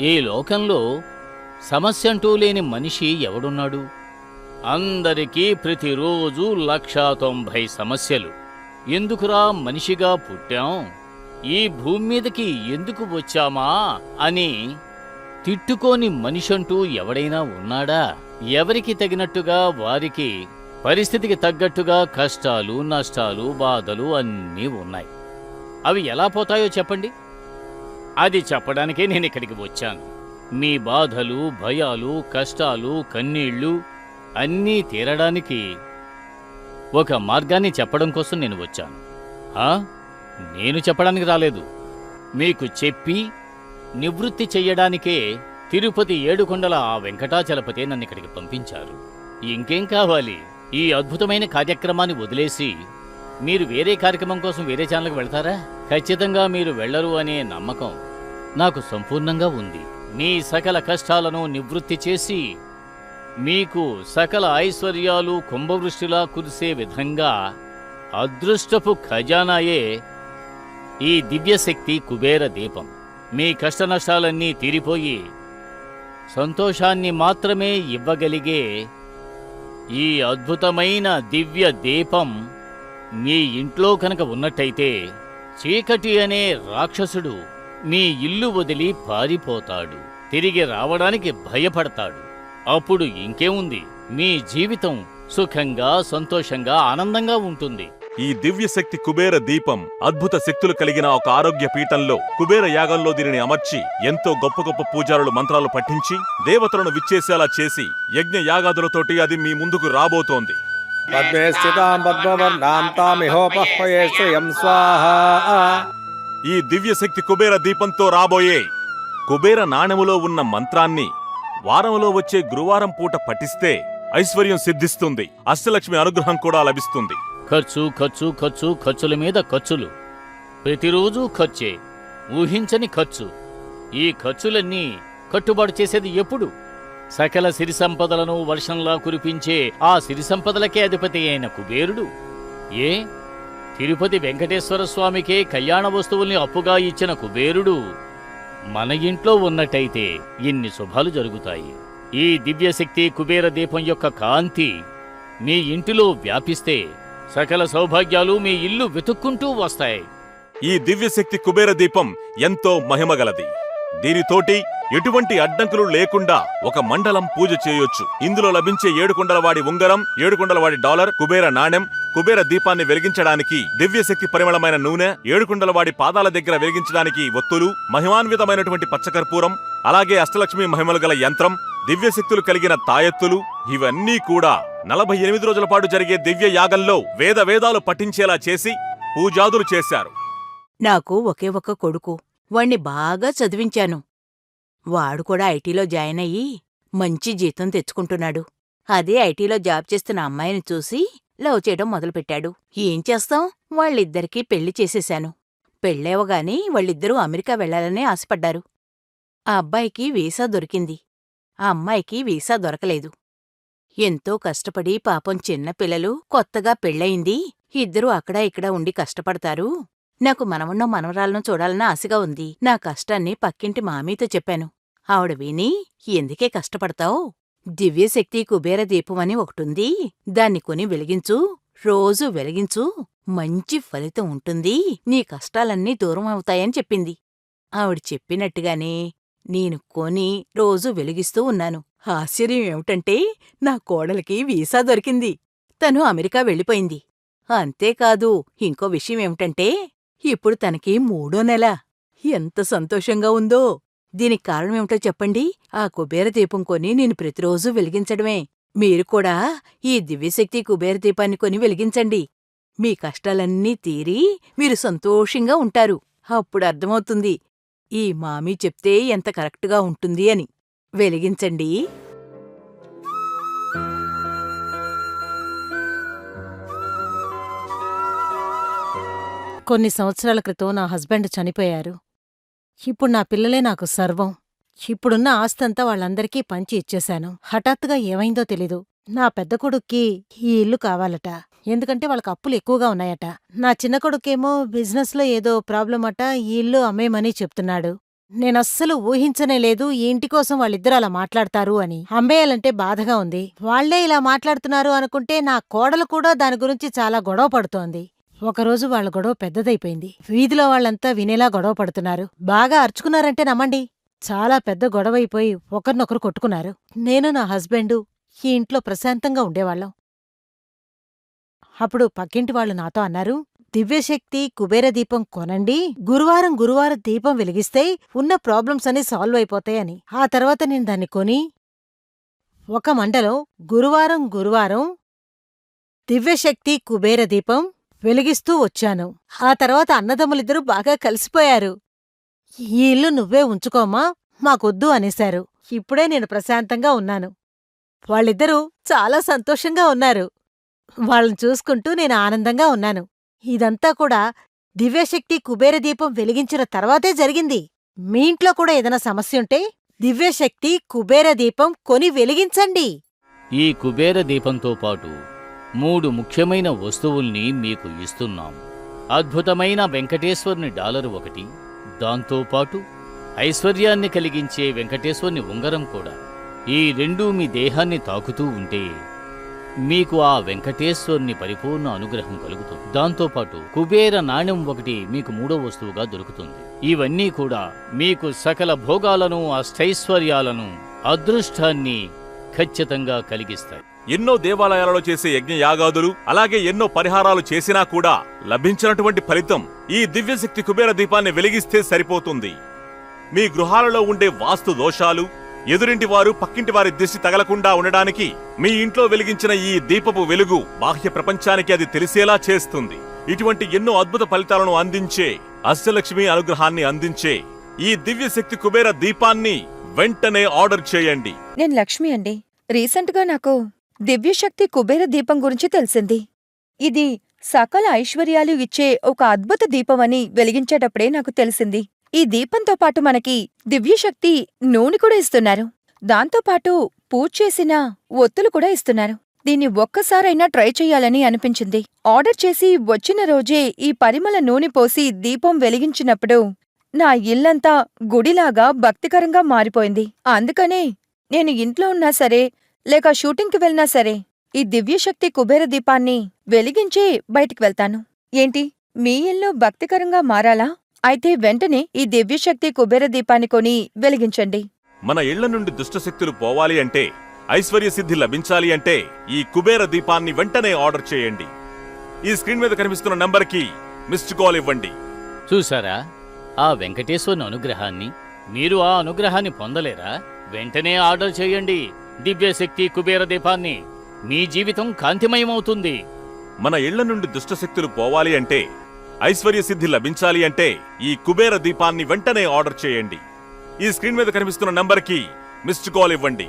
ఈ లోకంలో సమస్య అంటూ లేని మనిషి ఎవడున్నాడు? అందరికీ ప్రతిరోజు లక్షా తొంభై సమస్యలు. ఎందుకురా మనిషిగా పుట్టాం? ఈ భూమి మీదకి ఎందుకు వచ్చామా అని తిట్టుకోని మనిషంటూ ఎవడైనా ఉన్నాడా? ఎవరికి తగినట్టుగా వారికి పరిస్థితికి తగ్గట్టుగా కష్టాలు నష్టాలు బాధలు అన్నీ ఉన్నాయి. అవి ఎలా పోతాయో చెప్పండి. అది చెప్పడానికే నేను ఇక్కడికి వచ్చాను. మీ బాధలు భయాలు కష్టాలు కన్నీళ్ళు అన్నీ తీరడానికి ఒక మార్గాన్ని చెప్పడం కోసం నేను వచ్చాను. నేను చెప్పడానికి రాలేదు. మీకు చెప్పి నివృత్తి చెయ్యడానికే తిరుపతి ఏడుకొండల ఆ వెంకటాచలపతి నన్ను ఇక్కడికి పంపించారు. ఇంకేం కావాలి? ఈ అద్భుతమైన కార్యక్రమాన్ని వదిలేసి మీరు వేరే కార్యక్రమం కోసం వేరే ఛానల్కి వెళ్తారా? ఖచ్చితంగా మీరు వెళ్ళరు అనే నమ్మకం నాకు సంపూర్ణంగా ఉంది. మీ సకల కష్టాలను నివృత్తి చేసి మీకు సకల ఐశ్వర్యాలు కుంభవృష్టిలా కురిసే విధంగా అదృష్టపు ఖజానాయే ఈ దివ్యశక్తి కుబేర దీపం. మీ కష్టనష్టాలన్నీ తీరిపోయి సంతోషాన్ని మాత్రమే ఇవ్వగలిగే ఈ అద్భుతమైన దివ్య దీపం మీ ఇంట్లో కనుక ఉన్నట్టయితే చీకటి అనే రాక్షసుడు మీ ఇల్లు వదిలి పారిపోతాడు. తిరిగి రావడానికి భయపడతాడు. అప్పుడు ఇంకేముంది? మీ జీవితం సుఖంగా సంతోషంగా ఆనందంగా ఉంటుంది. ఈ దివ్య శక్తి కుబేర దీపం అద్భుత శక్తులు కలిగిన ఒక ఆరోగ్య పీఠంలో కుబేర యాగంలో దీనిని అమర్చి ఎంతో గొప్ప గొప్ప పూజారులు మంత్రాలు పఠించి దేవతలను విచ్చేసేలా చేసి యజ్ఞ యాగాదులతోటి అది మీ ముందుకు రాబోతోంది. పద్మే స్థితాం పద్మవర్ణాం తామిహోపహ్వయే శ్రియం స్వాహా. ఈ దివ్యశక్తి కుబేర దీపంతో రాబోయే కుబేర నాణెములో ఉన్న మంత్రాన్ని వారంలో వచ్చే గురువారం పూట పఠిస్తే ఐశ్వర్యం సిద్ధిస్తుంది. అష్టలక్ష్మి అనుగ్రహం కూడా లభిస్తుంది. ఖర్చు ఖర్చు ఖర్చు ఖర్చుల మీద ఖర్చులు. ప్రతిరోజు ఖర్చే. ఊహించని ఖర్చు. ఈ ఖర్చులన్నీ కట్టుబాటు చేసేది ఎప్పుడు? సకల సిరి సంపదలను వర్షంలా కురిపించే ఆ సిరి సంపదలకే అధిపతి అయిన కుబేరుడు? ఏ? తిరుపతి వెంకటేశ్వర స్వామికే కళ్యాణ వస్తువుల్ని అప్పుగా ఇచ్చిన కుబేరుడు. మన ఇంట్లో ఉన్నట్టయితే ఇన్ని శుభాలు జరుగుతాయి. ఈ దివ్యశక్తి కుబేర దీపం యొక్క కాంతి మీ ఇంటిలో వ్యాపిస్తే సకల సౌభాగ్యాలు మీ ఇల్లు వెతుక్కుంటూ వస్తాయి. ఈ దివ్యశక్తి కుబేర దీపం ఎంతో మహిమగలది దీనితోటి ఎటువంటి అడ్డంకులు లేకుండా ఒక మండలం పూజ చేయొచ్చు. ఇందులో లభించే ఏడుకొండలవాడి ఉంగరం ఏడుకొండలవాడి డాలర్ కుబేర నాణెం కుబేర దీపాన్ని వెలిగించడానికి దివ్యశక్తి పరిమళమైన నూనె ఏడుకుండలవాడి పాదాల దగ్గర వెలిగించడానికి ఒత్తులు మహిమాన్వితమైనటువంటి పచ్చకర్పూరం అలాగే అష్టలక్ష్మి మహిమలు గల యంత్రం దివ్యశక్తులు కలిగిన తాయెత్తులు ఇవన్నీ కూడా నలభై ఎనిమిది రోజుల పాటు జరిగే దివ్య యాగంలో వేద వేదాలు పఠించేలా చేసి పూజాదులు చేశారు. నాకు ఒకే ఒక్క కొడుకు. వాణ్ణి బాగా చదివించాను. వాడు కూడా ఐటీలో జాయిన్ అయ్యి మంచి జీతం తెచ్చుకుంటున్నాడు. అదే ఐటీలో జాబ్ చేస్తున్న అమ్మాయిని చూసి లవ్ చేయడం మొదలుపెట్టాడు. ఏం చేస్తాం? వాళ్ళిద్దరికీ పెళ్ళి చేసేశాను. పెళ్ళేవగాని వాళ్ళిద్దరూ అమెరికా వెళ్ళాలనే ఆశపడ్డారు. ఆ అబ్బాయికి వీసా దొరికింది. ఆ అమ్మాయికి వీసా దొరకలేదు. ఎంతో కష్టపడి పాపం చిన్న పిల్లలు కొత్తగా పెళ్ళయింది. ఇద్దరూ అక్కడా ఇక్కడా ఉండి కష్టపడతారు. నాకు మనవన్నో మనవరాలను చూడాలన్న ఆశగా ఉంది. నా కష్టాన్ని పక్కింటి మామీతో చెప్పాను. ఆవిడ విని ఎందుకే కష్టపడతావు? దివ్యశక్తి కుబేర అని ఒకటుంది. దాన్ని కొని వెలిగించు రోజూ వెలిగించు మంచి ఫలితం ఉంటుంది. నీ కష్టాలన్నీ దూరం అవుతాయని చెప్పింది. ఆవిడ చెప్పినట్టుగానే నేను కొని రోజూ వెలిగిస్తూ ఉన్నాను. ఆశ్చర్యం ఏమిటంటే నా కోడలికి వీసా దొరికింది. తను అమెరికా వెళ్ళిపోయింది. అంతేకాదు ఇంకో విషయం ఏమిటంటే ఇప్పుడు తనకి మూడో నెల. ఎంత సంతోషంగా ఉందో. దీనికి కారణమేమిటో చెప్పండి. ఆ కుబేర దీపం కొని నేను ప్రతిరోజూ వెలిగించడమే. మీరు కూడా ఈ దివ్యశక్తి కుబేర దీపాన్ని కొని వెలిగించండి. మీ కష్టాలన్నీ తీరి మీరు సంతోషంగా ఉంటారు. అప్పుడు అర్థమవుతుంది. ఈ మామీ చెప్తే ఎంత కరెక్ట్గా ఉంటుంది అని. వెలిగించండి. కొన్ని సంవత్సరాల క్రితం నా హస్బెండ్ చనిపోయారు. ఇప్పుడు నా పిల్లలే నాకు సర్వం. ఇప్పుడున్న ఆస్తంతా వాళ్ళందరికీ పంచి ఇచ్చేశాను. హఠాత్తుగా ఏమైందో తెలీదు. నా పెద్ద కొడుక్కి ఈ ఇల్లు కావాలట. ఎందుకంటే వాళ్ళకి అప్పులు ఎక్కువగా ఉన్నాయట. నా చిన్న కొడుకేమో బిజినెస్లో ఏదో ప్రాబ్లం అట ఈ ఇల్లు అమ్మేమని చెప్తున్నాడు. నేనస్సలు ఊహించనే లేదు ఈ ఇంటి కోసం వాళ్ళిద్దరూ అలా మాట్లాడతారు అని. అమ్మేయాలంటే బాధగా ఉంది. వాళ్ళే ఇలా మాట్లాడుతున్నారు అనుకుంటే నా కోడలు కూడా దాని గురించి చాలా గొడవ పడుతోంది. ఒకరోజు వాళ్ళ గొడవ పెద్దదైపోయింది. వీధిలో వాళ్ళంతా వినేలా గొడవ పడుతున్నారు. బాగా అరుచుకున్నారంటే నమ్మండి. చాలా పెద్ద గొడవైపోయి ఒకరినొకరు కొట్టుకున్నారు. నేను నా హస్బెండు ఈ ఇంట్లో ప్రశాంతంగా ఉండేవాళ్ళం. అప్పుడు పక్కింటి వాళ్ళు నాతో అన్నారు దివ్యశక్తి కుబేర దీపం కొనండి. గురువారం గురువారం దీపం వెలిగిస్తే ఉన్న ప్రాబ్లమ్స్ అన్ని సాల్వ్ అయిపోతాయని ఆ తర్వాత నేను దాన్ని కొని ఒక మండలం గురువారం గురువారం దివ్యశక్తి కుబేర దీపం వెలిగిస్తూ వచ్చాను. ఆ తర్వాత అన్నదమ్ములిద్దరూ బాగా కలిసిపోయారు. ఈ ఇల్లు నువ్వే ఉంచుకోమా? మాకొద్దు అనేశారు. ఇప్పుడే నేను ప్రశాంతంగా ఉన్నాను. వాళ్ళిద్దరూ చాలా సంతోషంగా ఉన్నారు. వాళ్ళని చూసుకుంటూ నేను ఆనందంగా ఉన్నాను. ఇదంతా కూడా దివ్యశక్తి కుబేర దీపం వెలిగించిన తర్వాతే జరిగింది. మీ ఇంట్లో కూడా ఏదైనా సమస్యుంటే దివ్యశక్తి కుబేర దీపం కొని వెలిగించండి. ఈ కుబేర దీపంతో పాటు మూడు ముఖ్యమైన వస్తువుల్ని మీకు ఇస్తున్నాం. అద్భుతమైన వెంకటేశ్వర్ని డాలరు ఒకటి దాంతోపాటు ఐశ్వర్యాన్ని కలిగించే వెంకటేశ్వర్ని ఉంగరం కూడా. ఈ రెండూ మీ దేహాన్ని తాకుతూ ఉంటే మీకు ఆ వెంకటేశ్వర్ని పరిపూర్ణ అనుగ్రహం కలుగుతుంది. దాంతోపాటు కుబేర నాణ్యం ఒకటి మీకు మూడో వస్తువుగా దొరుకుతుంది. ఇవన్నీ కూడా మీకు సకల భోగాలను అష్టైశ్వర్యాలను అదృష్టాన్ని ఖచ్చితంగా కలిగిస్తాయి. ఎన్నో దేవాలయాలలో చేసే యజ్ఞ యాగాదులు అలాగే ఎన్నో పరిహారాలు చేసినా కూడా లభించినటువంటి ఫలితం ఈ దివ్యశక్తి కుబేర దీపాన్ని వెలిగిస్తే సరిపోతుంది. మీ గృహాలలో ఉండే వాస్తు దోషాలు ఎదురింటి వారు పక్కింటి వారి దిష్టి తగలకుండా ఉండడానికి మీ ఇంట్లో వెలిగించిన ఈ దీపపు వెలుగు బాహ్య ప్రపంచానికి అది తెలిసేలా చేస్తుంది. ఇటువంటి ఎన్నో అద్భుత ఫలితాలను అందించే అష్టలక్ష్మి అనుగ్రహాన్ని అందించే ఈ దివ్యశక్తి కుబేర దీపాన్ని వెంటనే ఆర్డర్ చేయండి. నేను లక్ష్మి అండి. రీసెంట్గా నాకు దివ్యశక్తి కుబేర దీపం గురించి తెలిసింది. ఇది సకల ఐశ్వర్యాలు ఇచ్చే ఒక అద్భుత దీపమని వెలిగించేటప్పుడే నాకు తెలిసింది. ఈ దీపంతో పాటు మనకి దివ్యశక్తి నూనె కూడా ఇస్తున్నారు. దాంతోపాటు పూజ చేసిన ఒత్తులు కూడా ఇస్తున్నారు. దీన్ని ఒక్కసారైనా ట్రై చెయ్యాలని అనిపించింది. ఆర్డర్ చేసి వచ్చిన రోజే ఈ పరిమళ నూనె పోసి దీపం వెలిగించినప్పుడు నా ఇల్లంతా గుడిలాగా భక్తికరంగా మారిపోయింది. అందుకనే నేను ఇంట్లో ఉన్నా సరే లేక షూటింగ్కి వెళ్ళినా సరే ఈ దివ్యశక్తి కుబేర దీపాన్ని వెలిగించి బయటికి వెళ్తాను. ఏంటి? మీ ఇల్లు భక్తికరంగా మారాలా? అయితే వెంటనే ఈ దివ్యశక్తి కుబేర దీపాన్ని కొని వెలిగించండి. మన ఇళ్ళ నుండి దుష్టశక్తులు పోవాలి అంటే ఐశ్వర్య సిద్ధి లభించాలి అంటే ఈ కుబేర దీపాన్ని వెంటనే ఆర్డర్ చేయండి. ఈ స్క్రీన్ మీద కనిపిస్తున్న నంబర్కి మిస్డ్ కాల్ ఇవ్వండి. చూసారా ఆ వెంకటేశ్వరుని అనుగ్రహాన్ని మీరు ఆ అనుగ్రహాన్ని పొందలేరా? వెంటనే ఆర్డర్ చేయండి. దివ్యశక్తి కుబేర దీపాన్ని మీ జీవితం కాంతిమయమవుతుంది. మన ఇళ్ళ నుండి దుష్టశక్తులు పోవాలి అంటే ఐశ్వర్య సిద్ధి లభించాలి అంటే ఈ కుబేర దీపాన్ని వెంటనే ఆర్డర్ చేయండి. ఈ స్క్రీన్ మీద కనిపిస్తున్న నంబర్కి మిస్డ్ కాల్ ఇవ్వండి.